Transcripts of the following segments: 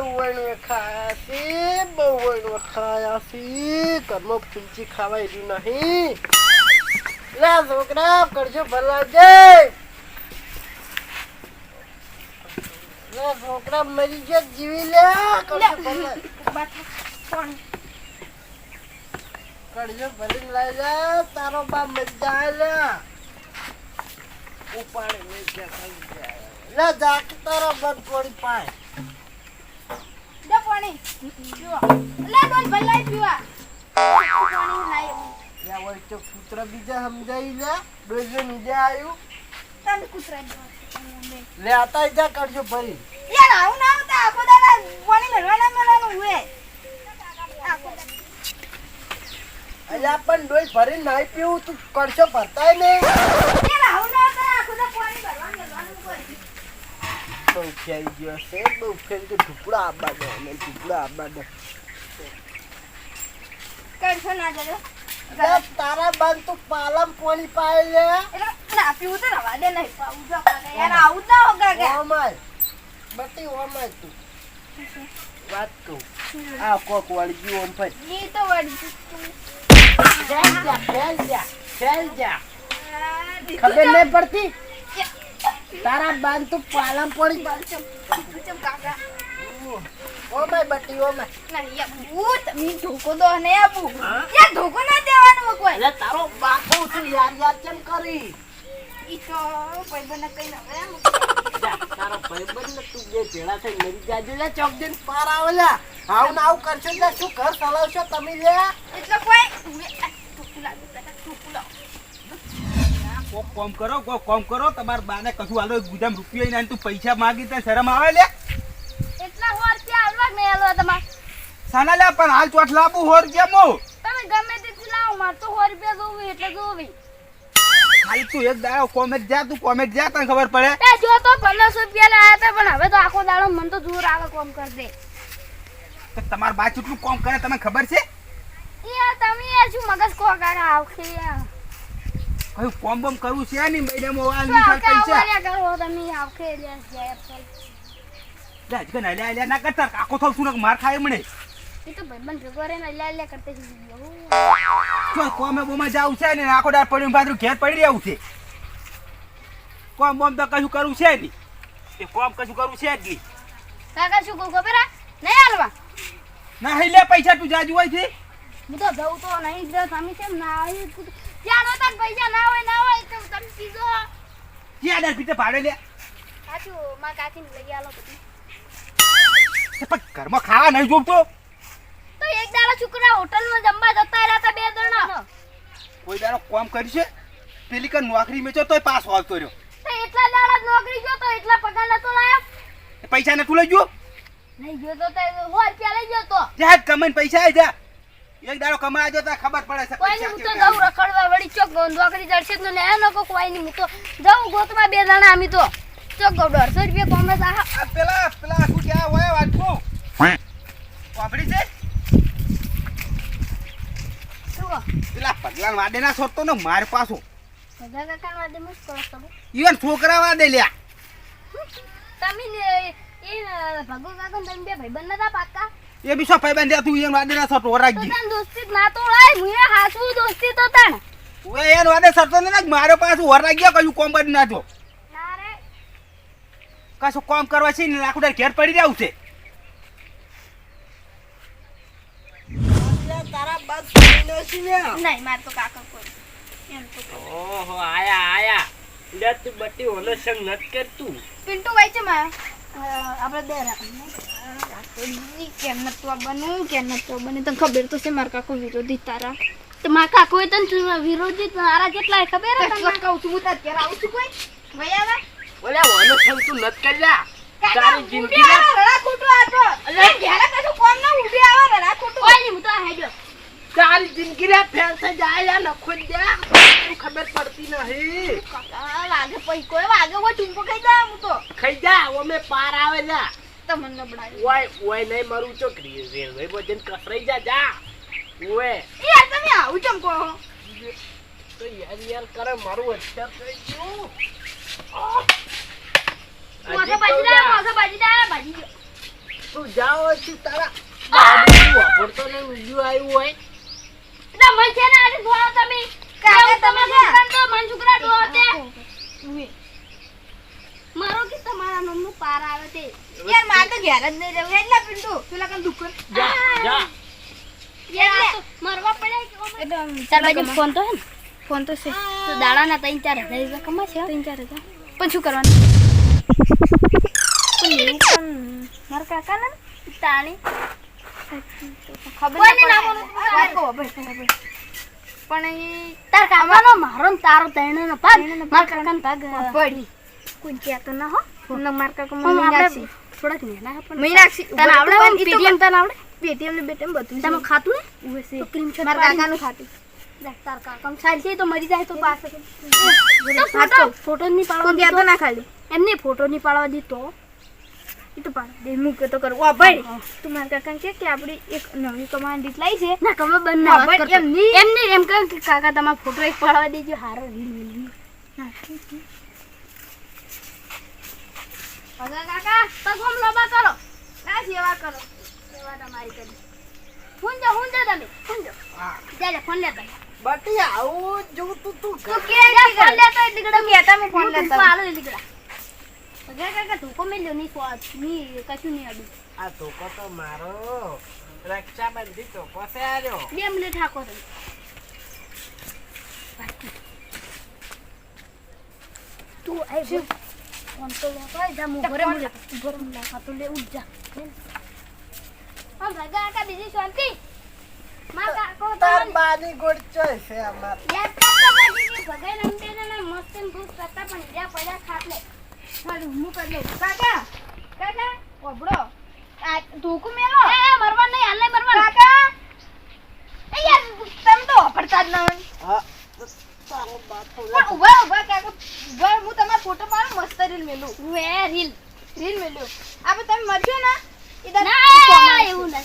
વણ ખાયા છે બહુ વણ ખાયા છે ઘરમાં ફૂંચી ખાવાય રહ્યું નહીં. લે છોકરા કરજો ભલા જય છોકરા મરી ગયા જીવી લે. કરજો ભલા. લઈ લે તારો બાપ મરી જાય લે. ઉપાડી લે જા તારો બાપ પડી. પાય પાણી પીવા લે ડોલ ભલાઈ પીવા. પાણી લાય યા હોય તો પુત્ર બીજા સમજાઈ લે. ડોજો નીચે આવ્યું તને કૂતરા લે આતા જા કરજો ભરી યાર આવું ના આવતા. આખો દાડા પાણી મેળવાના મેળવાનું હોય. અલ્યા પણ ડોઈ ભરી નાઈ પીવું તું કરશો ભરતાય ને યાર આવું ના આવતા. આખો દાડા પાણી ભરવાનું મેળવાનું હોય. બહુ ફેરી ગયો છે બહુ ફેરી ગયો ટુકડા આપવા દો અને ટુકડા આપવા દો કરશો? ના જજો તારા બંધ તું પાલમ પોણી પાય લે. ના પીવું તો રવા દે નહીં પાવું જો કાકા યાર આવું તો હોગા કે ઓમાય બટી ઓમાય તું. વાત કહું. આ કોક વાળી ગયું ઓમ ભાઈ. ની તો વળી ફેલ જા ફેલ જા ફેલ જા. ખબર નહીં પડતી? તારા બાન તો પાલમ પડી ચમ કાકા બટી ના યાર ભૂત મી ધોકો દો ને આપું હા? યાર ધોકો ના દેવાનો હોય કોઈ એટલે તારો બાપુ તું યાર યાર કેમ કરી ઈ તો ભાઈબંધને કઈ ના. જા, તારો ભાઈબંધ તું બે ભેળા થઈ મરી જાજો લે ચોક દિન પાર આવેલા આવ ને આવું કરશો લે શું ઘર ચલાવશો તમે લે એટલે કોઈ લાગે લાવો. કોક કોમ કરો કોક કોમ કરો તમારા બાને કશું હાલો ગુજામ રૂપિયા ને તું પૈસા માગી તને શરમ આવે લે? એટલા હોર રૂપિયા આવવા નહીં આલવા તમારે? સાના લે પણ હાલ ચોટ લાબુ હોર જેમ મો. તમે ગમે તેથી લાવો, માર તો હો રૂપિયા જોવી એટલે જોવી. ખાલી તું એક દાડો કોમેટ જા તું કોમેટ જા તને ખબર પડે? એ જો તો પંદરસો રૂપિયા લાયા હતા પણ હવે તો આખો દાડો મન તો જોર આવે કોમ કર દે કે તમાર બા કેટલું કોમ કરે તમને ખબર છે? યાર તમે શું મગજ કો કાકા આવશે યાર કયું કોમ બમ કરવું છે નહીં મેડમ આ નિશાળ પૈસા. કરો તમે આવકે લે જાય. લે જ કે ના લે ના કરતા આખો થાવ સુનક માર ખાય મને એ તો ભાઈબંધ ભેગો રહીને લે લે કરતે છે તો કોમે બોમાં જાવ છે ને આખો દાડ પડ્યું પાછું ઘેર પડી રહ્યું છે. કોમ બોમ તો કશું કરવું છે નહીં. એ કોમ કશું કરવું છે જ નહીં. કાકા શું કહું ખબર? નહીં હાલવા. ના લે પૈસા તું જાજુ હોય છે. હું તો જવું તો નહીં જ સામી કેમ ના આવી જ્યાં નહોતા ને પૈસા ના હોય ના હોય તો તમે સીધો ક્યાં દર પીતે ભાડે લે? સાચું મારા કાકીને લઈ આલો તે પણ ઘરમાં ખાવા નહીં જોવતો તો એક દાડા છોકરા હોટલમાં જમવા જતા રહ્યા હતા બે જણા. કોઈ દાડો કોમ કરી છે? પેલી કર નોકરી મેચો તોય પાસ આવતો રહ્યો. તો એટલા દાડા જ નોકરી ગયો તો એટલા પગાર નતો લાયો? પૈસા ને તું લઈ ગયો? નહીં ગયો તો તે ક્યાં રૂપિયા લઈ ગયો તો. ત્યાં જ કમાઈને પૈસા આવી જા. એક દાડો કમાવા જો તો ખબર પડે છે કોઈ હું તો જઉં રખડવા વળી ચોક નોકરી જડશે તો લે કો કોઈ હું તો જઉં ગોતમાં બે દાણા આમી તો. ચોક ગો 150 રૂપિયા કોમે આહા. આ પેલા પેલા શું કે હોય વાટકો પાપડી છે? પેલા પગલાન વાડે ના છોડતો ને માર પાછો. ઈવન છોકરા વાડે લ્યા. તમે એ ભગો કાકા તમે બે ભાઈબંધ નતા પાક્કા એ બી શું બાંધ્યા બંધ તું ઈવન વાડે ના તો રાખજી તને દોસ્તી જ ના તોડાય મુએ હાસવું દોસ્તી તો તણ ઓએ એન વાડે છોડતો ને મારો પાછું વર લાગ્યો કયું કોમ નાખો ના રે. કશું કોમ કરવા છે ને લાકડા ઘેર પડી રહ્યું છે. તારા છે ને. નહીં માર તો કાકા કોઈ એમ તો ઓહો આયા આયા. લે તું બટી ઓલો સંગ નત કર તું પિન્ટુ ભાઈ છે માં આપણે બે કેમ નતું બનવું કેમ નતું બને તને ખબર તો છે મારા કાકો વિરોધી તારા. તો મારા કાકો એ તને વિરોધી? તારા કેટલા ખબર હે તને કહું છું હું તાર ઘેર આવું છું કોઈ? આવે ઓલે ઓલો સંગ તું નત કાકા તારી જિંદગી આવે, રડા ખોટું આ તો. એ ઘેરે કશું કોમ ના ઊભી આવે, રડા ખોટું. નહીં, હું તો હેડ્યો. તારી જિંદગી રે ફેલ થઈ જાય લે નખો દે. તું ખબર પડતી નહીં વાગે પૈકો વાગે હોય ટૂંકો ખાઈ જાય હું તો. ખાઈ જા ઓમે પાર આવે તમને નબળાઈ ઓય ઓય નહીં મારું ચોકરી ભાઈ બજન કસરાઈ જા જા. ઓય. યાર તમે આવું ચમ કહો તો યાર યાર કરે મારું અત્યાર થઈ ગયું. મોઢે બાજી દે, મોઢે બાજી દે, બાજી. તું જાઓ છી તારા વાપરતો ને ઊંધિયું આવ્યું હોય. મન છે ને આજે તમે કાકા તમે તો મન છોકરા ધોળો તે મારો તમારા મમ્મનું પાર આવે તે. યાર માર તો ઘેર જ નહીં રહેવું. એટલે પિન્ટુ. પેલા કાન દુકાન જા જા. યાર તો મરવા પડ્યા કે અમે- બાજુ ફોન તો હે ને? ફોન તો છે. તો દાડાના ત્રણ ચાર હજાર રૂપિયા કમાશે ત્રણ ચાર હજાર. પણ શું કરવાનું? પણ એવું પણ મારા કાકા ને તાણી. ખબર. પણ તાર કાકાનો મારો ને તારો ત્રણેયનો ભાગ. મારા કાકાનો ને અ, પડી. કોઈ કહેતો ના હો. તમને માર કાકા આમ મને આપણે નાખી થોડાક નેના હે પણ મીનાક્ષી તને આવડે આમ ઈ તો પેટીએમ તને આવડે. પેટીએમ ને બેટીએમ બધું તમે ખાતું ને? મારા કાકાનું ખાતું. તાર કાકાનો સાઈડ છે તો મરી જાય તો પાસે ફોટો પાડવા ના ખાલી? એમને ફોટો નહીં પાડવા દીધો. એ તો પાડ. દે મૂકે તો કરું. ભાઈ. તું મારા કાકાને કે કે આપણી એક નવી કમાન્ડ લાવી છે. ના કમે બંધ ના વાત એમ. એમ એમ કે કાકા તમારો ફોટો એક પાડવા દેજો હારો રીલ મેળવી ભગા કાકા પગ આમ લોબા કરો. ના સેવા કરો. સેવા તમારી કરી. હું જા હું જા તમે હું જા હા. જા જા ફોન લેતા બટી આવું જોઉં તું તું તું કે ફોન લેતા એટલે તું કહેતા ફોન હું લેતા આલો એટલે ભગા કાકા ધોકો મેલ્યો નહીં ફોનની કશું નહીં આડું. આ ધોકો તો મારો. રક્ષાબંધી ધોકો છે આર્યો. બે મિનિટ હાકો તમે. તું આઈ ગયો ફોન તો લે કઈ જા ઘરે ઘરે તો લે ઉઠ જા હા ભગા કાકા બીજી શાંતિ માં કાકો તાર બાની ચોય છે અમાર બાજી ભગાઈ રમતે ને મસ્ત ને ભૂત કરતા પણ જ્યાં પડ્યા ખાટલે મારું હું કરી લઉં કાકા કાકા ઓબડો આ ધોકું મેલો એ મરવા નહીં હાલ નહીં મરવા કાકા એ યાર તમે તો પડતા જ ન હા ઊભા ઊભા કાકા. ઊભા હું તમારો ફોટો પાડો મસ્ત રીલ મેલું. Way reel. રીલ મેલ્યો આપણે તમે મરજો ને. એ ના એવું ના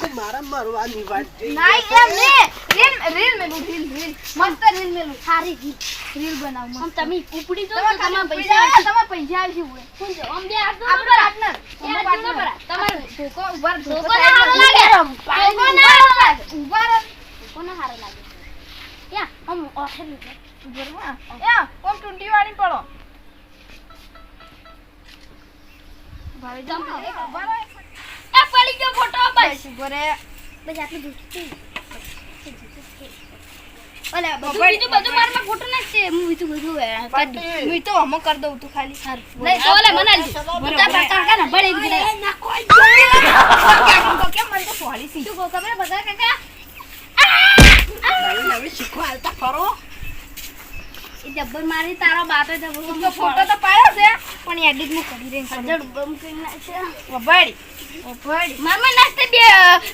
તો મારા મરવાની વાત ના એમ ને. રીલ રીલ મેલું રીલ રીલ. મસ્ત રીલ મેલું. સારી રીલ. રીલ બનાવ આમ તમે ઉપડી તો તમારા પૈસા પૈસા પૈસા આવશે ઉભે શું છે? આમ બે હાથ દો પાર્ટનર એ પાર્ટનર દો ધોકો ઊભા ધોકો ધોકો ના હારો લાગે. ધોકો ધોકો ના હારો લાગે. ઊભા રહો. કોને હારો લાગે. આમ ઓઠે લીધે ઊભા રહો, ઓમ ટૂંટી વાળી પડો. ભાઈ જમ. ઊભા એ પડી ગયો ફોટો બસ. બસ બસ આટલું દૂધ અલે બધું બીજું બધું મારમાં ફોટો નાખશે હું બીજું બધું. હું તો હમો કરી દઉં તું ખાલી. નહીં તો ઓલે મને. બધા કાકા કાકા ના બળી ગયેલા. કેમ મને તો સોરી સી. શું ખબર બધા કાકા નવી નવી શીખવા હાલતા ફરો એ જબ્બર મારી તારો બાપે જબ્બર ફોટો તો પાડ્યો છે. પણ એડિટ હું કરી રહી છું. હજાર બમ કરી નાખશે વભાડી વભાડી મારમાં બે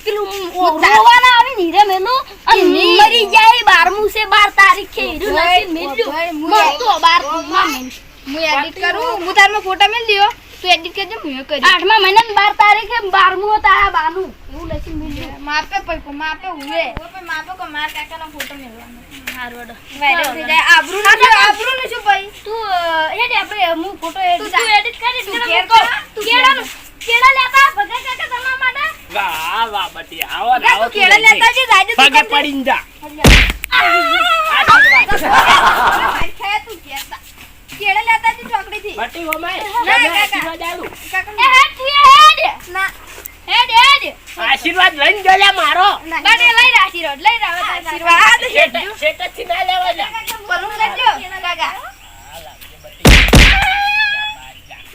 પેલું રોવાના આવે ને મેલું અને મરી જાય બારમું છે બાર તારીખે. હીરું ભાઈ, મેલ્યું. મરતો બારમાં હું એડિટ કરું? હું તારમાં ફોટા મેલ દિયો. તું એડિટ કરજે હું કરી આઠમા મહિના બાર તારીખે બારમું હતા આ બાનું એવું લખી મેલ્યું માપે પૈકો માપે ઉવે માપે કો માર કાકાનો ફોટો મેલવાનો હારું હેડો. વાયરલ થઈ જાય. આબરૂ નું આબરૂ નું શું ભાઈ? તું અ, આપણે હું ફોટો એડિટ તું તું એડિટ કરી તું દે ઘેર તું કેળાનું કેળા લેતા ભગા કાકા તમારા માટે? વાહ વાહ બટી આવો ને આવો તું કેળા લેતા આવજે, જાજે પગે કેમ જા. કેળા. લેતા આવજે ચોકડીથી. બટી ઓમાય ના, કાકા. એ હેડ. ના. હેડ હેડ. આશીર્વાદ લઈને જો મારો. બાટે લઈ રાખ આશીર્વાદ લઈ રાખ આશીર્વાદ. શેઠ- શેઠથી ના લેવા જા. બલૂન કરજો કાકા.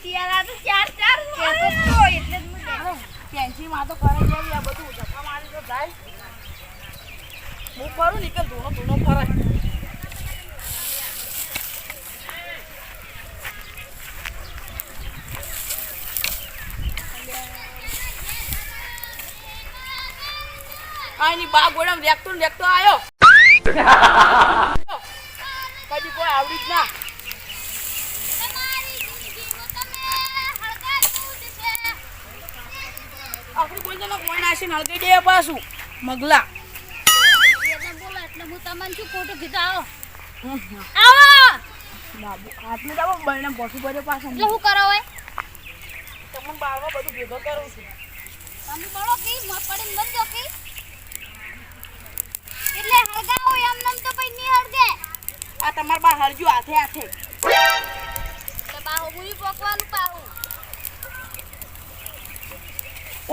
કેળા તો ચાર ચાર કહેતો જ તો, એટલે જ હું તો કરે જેવી આ બધું ધક્કા મારી તો જાય. હું કરું ને કે ધૂણો ધૂણો આની બા ગોળામાં રેકતો ને વેકતો આયો. કદી કોઈ આવડી જ ના. આપણી બોલતો ને કોઈ નાશે નળગી દે પાછું. મગલા. બોલો એટલે હું તમને શું ફોટો કીધો? આવો. આવો! બાબુ હાથમાં તો બળને પડ્યો પાછો. એટલે કરો હોય દાળમાં બધું ભેગો કરું છું. તમે બળો કે મગફળી બંધો કે? એટલે હળગાવો એમ નમ તો પછી નહીં હળગે આ તમારા બા હળજો હાથે હાથે. પોકવાનું પાહુ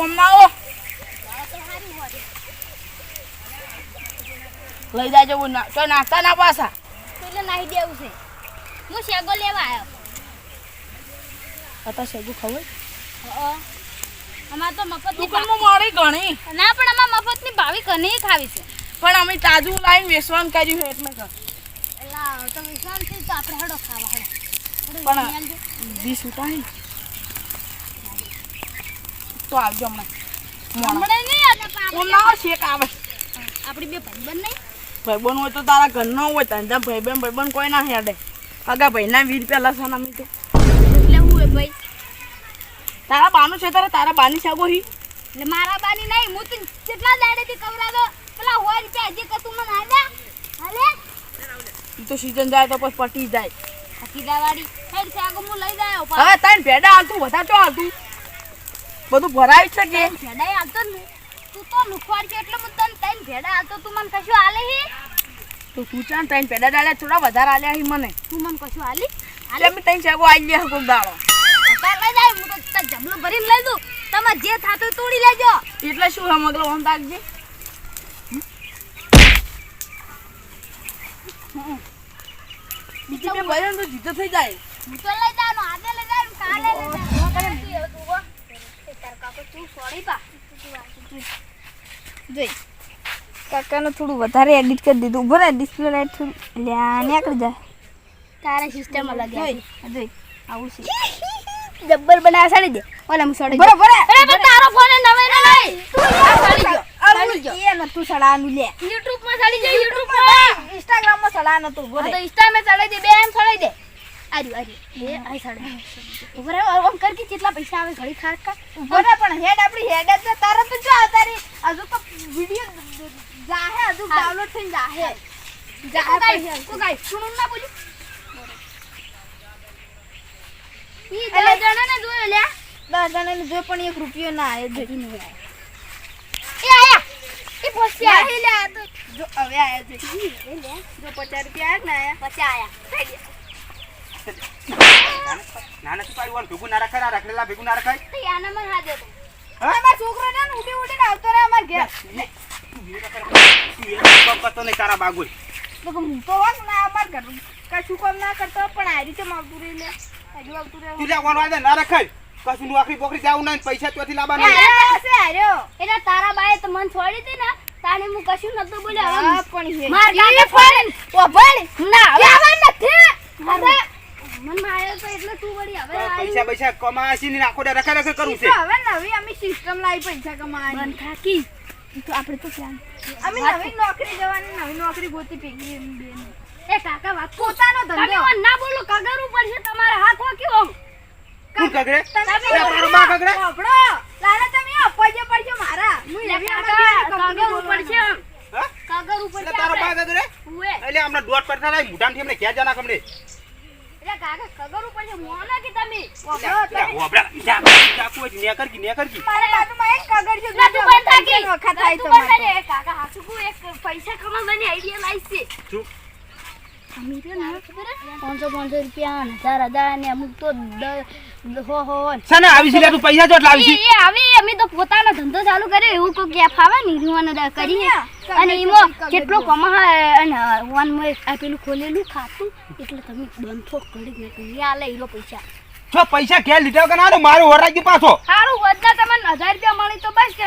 ના તો લઈ જાજો હું ના નાસ્તા ના પાછા. તો એટલે નાહી દેવું છે. હું શેગો લેવા આવ્યો હતા સેજુ ખબર અ અમાર તો મફતની દુકાનમાં મારી ઘણી. ના પણ અમાર મફતની ભાવી કની ખાવી છે. પણ અમે તાજું લાવીને વેચવાનું કર્યું છે એટલે છે પણ- વીસ ઉતારી તો આવજો હમણાં. શેક આવે. બે ભાઈબંધ નહીં. ભાઈબંધ હોય તો તારા ઘરનો હોય તને ભાઈબંધ ભાઈબંધ કોઈ ના હેડે. આગા ભાઈના વીસ રૂપિયા લસણ અમે તો. એટલે હું ભાઈ? તારા બાનું છે તારે? તારા બાની સાગો હી. એટલે મારા બાની નહીં હું તો કેટલા દાડેથી કવરાતો પેલા હોય રૂપિયા હજી કતું મને હાલે તો સીઝન જાય તો પછી પટી જાય. કીડાવાળી હેડ છે આગળ હું લઈ જાયો હવે તારે ભેડા હાલતું બધા તો હાલતું. બધું ભરાય છે કે? હાલતો જ તું તો લુખવાડ છે એટલે હું તને તઈને ભેડા હાલતો. તું મને કશું હાલે હી? તો તું ત્રણ ભેડા ડાલ્યા થોડા વધારે આલ્યા હી મને. તું મને કશું હાલી? એટલે મેં ત્રણ સાગો આવી ગયા કોક દાડો. તાર લઈ જાય હું તો તાર જબલો ભરીને લઈ દઉં. તમારે જે થાતું તોડી લેજો. એટલે શું સમગલો ઓમ તાકજે બીજી બે ભરે તો જીતો થઈ જાય. હું તો લઈ જાવ આજે લઈ જાવ કાલે લઈ જાય તાર કાકો તું સોડી પા. જોઈ. કાકાનું થોડું વધારે એડિટ કરી દીધું. ઊભો રહે ડિસ્પ્લે લાઈટ થોડું. લ્યા નીકળી જાય તારે સિસ્ટમ અલગ જોઈ જોઈ. આવું છે. જબ્બર બનાવ સાડી દે. ઓલા હું સડી બરો બરો અરે પણ તારો ફોન નવે ને નહીં તું સડી સડી ગયો એ નતું સડાનું લે? YouTube માં સડી જાય YouTube માં ઇન્સ્ટાગ્રામમાં સડા નતું રહે તો Insta માં સડાઈ દે બે એમ સડાઈ દે. આર્યું આર્યું. એ આઈ સડાઈ ઉભરે ઓમ કર કે કેટલા પૈસા આવે ઘડી ખાર કા ઊભો પણ હેડ આપણી હેડ જ તરત જ જો હજુ તો વિડિયો જાહે હજુ ડાઉનલોડ થઈને જાહે. કો ગાઈ કો ગાઈ સુનું ના બોલી. ઈ દસ જોયો દસ જોયો પણ એક રૂપિયો ના આવે એ પોસ્યા નહીં લે આ તો. જો હવે આયા છે. જો પચાસ રૂપિયા આયા ને આયા? પછી આયા. નાના શું પાડવાનું ભેગું ના રખાય રાખેલા ભેગું ના રખાય? તો યાના માં હા દે તો તમારા છોકરો ને ઉડી ઉડીને આવતો રહે અમાર ઘેર. તું એ તારા બાગોય. તો હું તો ના અમાર ઘર. કશું કામ ના કરતો પણ આ રીતે આવતું રહી લે હજુ આવતું રહે. તું લે કોણ ના રખાય. કશું નોકરી બોકરી જાવ નહીં પૈસા ત્યાંથી લાવવા આર્યો હશે એટલે તારા બાએ તો મન છોડી દી ને. તાને હું કશું નતો બોલ્યો. હા, હવે પણ હે માર કાકા ફોન ઓ ભણ ના હવે આવવા નથી? હવે મન માર્યો તો એટલે તું વળી હવે પૈસા પૈસા કમાસી ને આખો રખા રખા કરવું છે. હવે નવી અમે સિસ્ટમ લાવી પૈસા કમાવાની. મન થાકી. તો આપણે તો પ્લાન અમે નવી નોકરી જવાની નવી નોકરી ગોતી પીગી એ કાકા વાત પોતાનો તમે ધંધો. તમે ના બોલો કગર ઉપર છે તમારા હાથ વાક્યો કગડે? તમે બા કગડે? લાલા તમે અપાઈ પડજો મારા પૈસા કમાવાની આઈડિયા લાવી છે અમે રહ્યો ને પાંચસો પાંચસો રૂપિયા ને હજાર હજાર ને અમુક તો હો હો ને. આવી છે. તું પૈસા ચોટ લાવી એ એ આવી અમે તો પોતાનો ધંધો ચાલુ કર્યો એવું કોઈ ગેપ આવે ને રીવાનો દા કરીએ. અને એમાં કેટલો કમા અને વન એક આ પેલું ખોલેલું ખાતું એટલે તમે બંધો કરી લો પૈસા. છો પૈસા ઘેર લીધા કે ના મારું વરાજી પાછો. સારું વધતા તમને હજાર રૂપિયા મળી તો બસ કે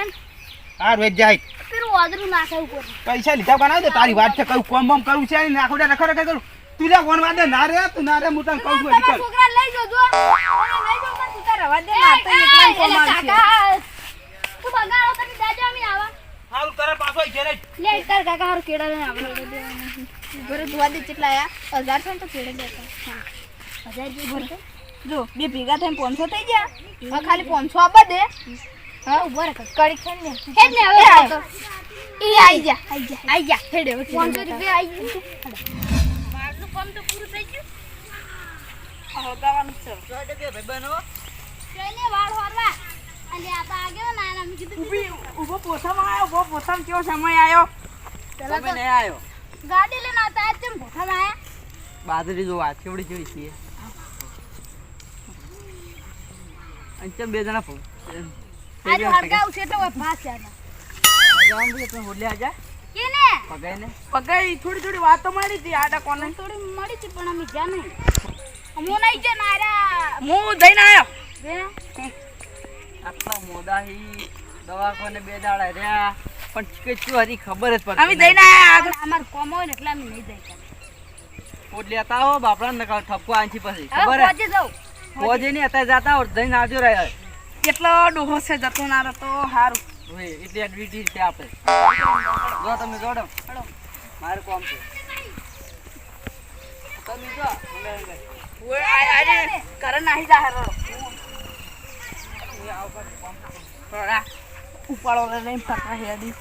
આ રોજ જાય. પેલું વાદળું નાખે ઉપર પૈસા લીધા કે ના તારી વાત છે કયું કોમ બમ કરું છે ને આખો રખા રખા કરું. તું લે કોણ વાદે ના રે તું ના રે હું તને કહું છું કર. છોકરા લઈ જજો લઈ જજો પણ તું તાર રવા દે માર તો એકલા એટલે કમાલ તું બગાડો તમે દાદા અમે આવા. હારું તારા પાછો ઘેરે લે તાર કાકા હારું કેળા લઈને આવડે ઘરે ધોવા દે કેટલા આયા? હજાર છે તો કેળે દેતા હજાર જો બે ભેગા થઈને પાંચસો થઈ ગયા. ખાલી પાંચસો આપવા દે. હા ઊભો રહે કડી ખાઈ ને. હેડ ને હવે એ આઈ જા. આઈ જા. આઈ જા. હેડ હવે પાંચસો રૂપિયા આઈ ગયું. મારું કામ તો પૂરું થઈ ગયું? હળગાવાનું છે. જોઈને વાળ વાળવા ઊભો પોસામાં આવ્યો ઊભો પોસામાં કેવો સમય આવ્યો પેલા નહીં આવ્યો ગાડી લઈને આવતા આજ કેમ ભોથામાં આયા બાજરી જો વાત કેવડી કેવડી છીએ અને ચમ બે જણા ફો- આજે છે તો ભાસ યાર જવાનું છે, તમે હોડલે આજા કેને? પગાઈને. પગાઈ થોડી થોડી વાતો મારી હતી આડા કોને. થોડી મળી હતી પણ અમે જા નહીં હું નહીં છે નારા હું જઈને આવ્યો બે? આટલા મોડા હી દવાખાને બે દાડા રહ્યા. પણ કઈ હરી ખબર જ પડતી અમે જઈને આવ્યા અમાર કોમ હોય ને એટલે અમે નહીં જઈ લેતા હો બાપડા ને ઠપકો આંચી પછી. ખબર હે? નહીં અત્યારે જતા જઈને આવજો રહ્યા. કેટલો ડોહો છે જતો ના તો સારું હોય એટલી એડવિટી છે આપણે. જો તમે જોડો. મારે કોમ છે. તમે જો. ઓય જા હેરો થોડા ઉપાડો હેડી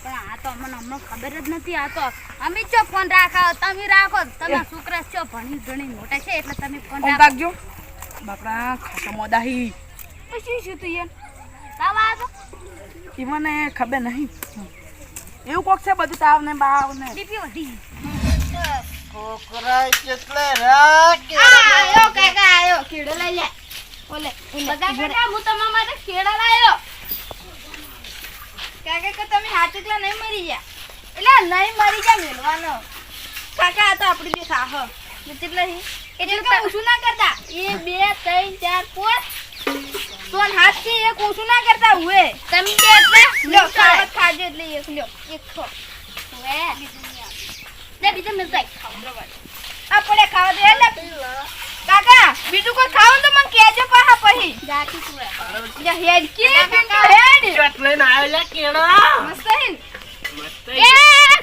પણ આ તો અમને હમણાં ખબર જ નથી આ તો અમે ચો ફોન રાખો તમે રાખો તમે છોકરા છો ભણી ઘણી મોટા છે એટલે તમે ફોન ફોન રાખો. રાખજો. બાપડા ખાસા શું તું યાર તાવ આવ્યો એ મને ખબર નહીં. એવું કોક છે બધું તાવ ને બાવ ને બીપી વધી છોકરા કેટલે રાખ? આયો કાકા આયો. કીડો લઈ લે. ઓલે બધા કાકા હું તમારા માટે કેળા લાયો. કાકા કે તમે હાચકલા નહીં મરી ગયા? એટલે નહીં મરી ગયા મેળવાનો કાકા આ તો આપણી બી કેટલા એટલે કે ના કરતા? એ બે ત્રણ ચાર પાંચ. તો હાથથી એક ઓછું ના કરતા હુએ. તમે કે એટલે? લો ખાવા ખાજો એટલે એક લો એક ખો. હુએ. લે બીજા જાય ખાવ આપણે ખાવા દે લે. કાકા બીજું કોઈ ખાવું તો મને કેજો પાહા પહી જાતી તું જા હેડ કે કાકા હેડ. ચટ લઈને આવ્યો લે કેળા. મસ્ત હિન એ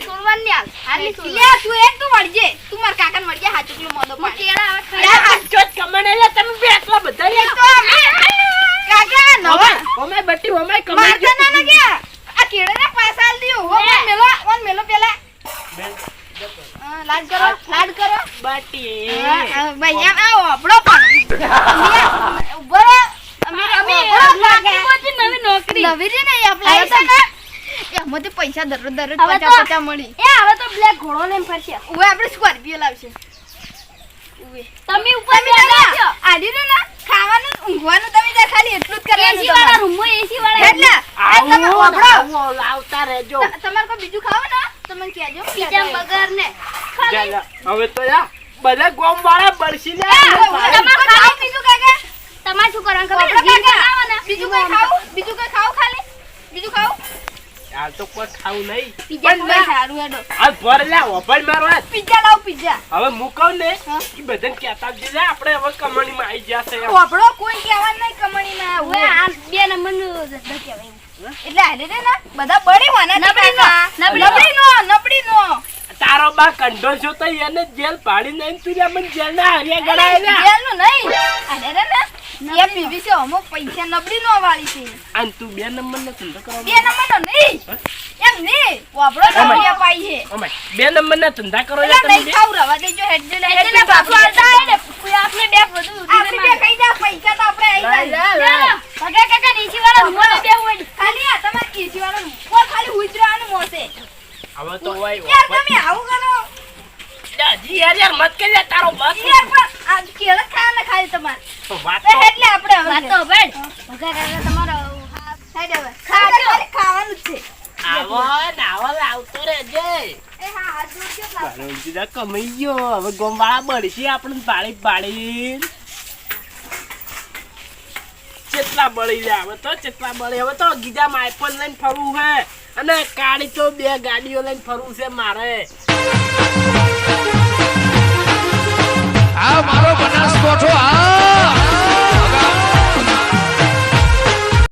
સુરવનની હાલ હાલી. સુરવન લે તું એક તો વળજે તું માર કાકાને વળજે હાચુકલો મોદો પાડી કેળા હવે ખાઈ ચોટ કમાને લે તમે બે આટલા બધા લે તો અમે કાકા નવા ઓમે બટ્ટી ઓમે મારતા ના ના કે આ કેળા ના પાસા આલ દિયો હો મન મેલો મન મેલો પેલા હા, લાડ કરો લાડ કરો બટ્ટી હા, હા, ભાઈ એમ આવો આપણો પણ ઊભો રહો. અમે અમે નવી નોકરી નવી રે ને અપ્લાય સકા એમાંથી પૈસા દરરોજ દરરોજ પચાસ પચાસ મળી. એ હવે તો બ્લેક ઘોડો લઈને ફરશે. ઓએ આપણે સ્કોર્પિયો લાવશે તમે ઉપર બેસો આડી ને ના ખાવાનું ઊંઘવાનું તમે ત્યાં ખાલી એટલું જ કરવાનું એસી વાળા રૂમમાં એસી વાળા એટલે આ તમે વાપરો લાવતા રહેજો. તમારે કોઈ બીજું ખાવ ને? તો મને કહેજો. બીજા બગર ને જા, જા. હવે તો યા બધા ગોમ વાળા બરસી ને તમારે ખાવ? બીજું કાકા તમારે શું કરવાનું ખબર? બીજું કઈ ખાવ? બીજું કઈ ખાવ ખાલી? બીજું ખાવ? હાલ તો કોઈ ખાવું નહીં. પિઝા બહુ સારું હેડો. હાલ ભર લે વફાડ મારો હાથ. પિઝા લાવ પિઝા. હવે મૂકવ ને હા. બધાને કહેતા જ જઈએ આપણે હવે કમાણીમાં આવી જશે ઓબળો કોઈ કહેવાનું નહીં કમણીમાં ઓએ આ બે નંબરનું ધંધો કહેવાય એટલે હાલે રે ને બધા બળી હોના નબળી નો નબળી નો. નબળી નો તારો બા કંડો છો તો એને જેલ પાડી નહીં તું રે મને જેલ ના હરિયા ગણાય જેલનું નહીં. હાલે રે ને. એ પીવી છે અમુક પૈસા નબળી નો વાળી છે. અને તું બે નંબર નો ધંધો કરવા બે નંબર નો નહીં. એમ નહીં. ઓબળો નબળી પાઈ છે. અમે બે નંબર ના ધંધા કરો એટલે તમે ખાવ રવા દેજો હેડ ને હેડ ને પાછું આલતા હે ને આપણે બે બધું આપણે બે કઈ જા પૈસા તો આપણે આવી જાય. કાકા કાકા નીચે વાળા રૂમમાં બે હોય. ખાલી આ તમારે નીચે વાળા રૂમ ખાલી ઉતરવાનું મોસે. હવે તો હોય યાર તમે આવું કરો. હજી યાર યાર મત કરી તારો બસ યાર પણ આ કેળા ખાવાના ખાલી તમારે. તો વાત તો તો એટલે આપણે વાત તો બેડ કાકા કાકા તમારો સાઈડ હવે ખાલી ખાવાનું છે. આવો ને આવો રહેજે. એ હા હાથ જોડજો લાવ. બારોજીના કમાઈ ગયો. હવે ગોમવાળા બળશે આપણે પાડી પાડી ચેટલા બળી લે હવે તો ચેટલા બળી. હવે તો ગીજા આઈફોન લઈને ફરવું હે અને કાળી તો બે ગાડીઓ લઈને ફરવું છે મારે. આ મારો બનાસકોઠો આ!